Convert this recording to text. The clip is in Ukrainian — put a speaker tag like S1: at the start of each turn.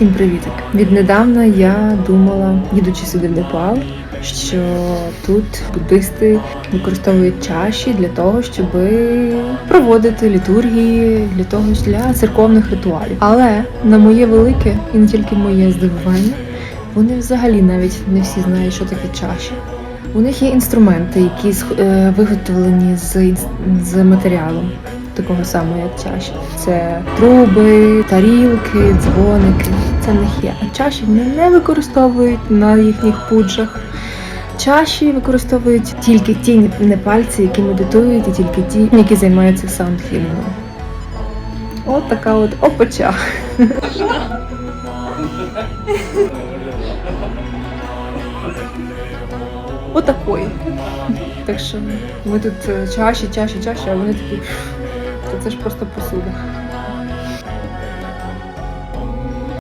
S1: Всім привітик! Віднедавна я думала, їдучи сюди в Непал, що тут буддисти використовують чаші для того, щоб проводити літургії, для того для церковних ритуалів. Але на моє велике і не тільки моє здивування, вони взагалі навіть не всі знають, що таке чаші. У них є інструменти, які е, виготовлені з, з матеріалом такого самого, як чаші. Це труби, тарілки, дзвоники. Це в них є. А чаші вони не використовують на їхніх пуджах. Чаші використовують тільки ті непальці, які медитують, і тільки ті, які займаються саундхілінгом. От така от опача. Отакої. Так що ми тут е, чаші, чаші, чаші, а вони такі. Це ж просто посуда.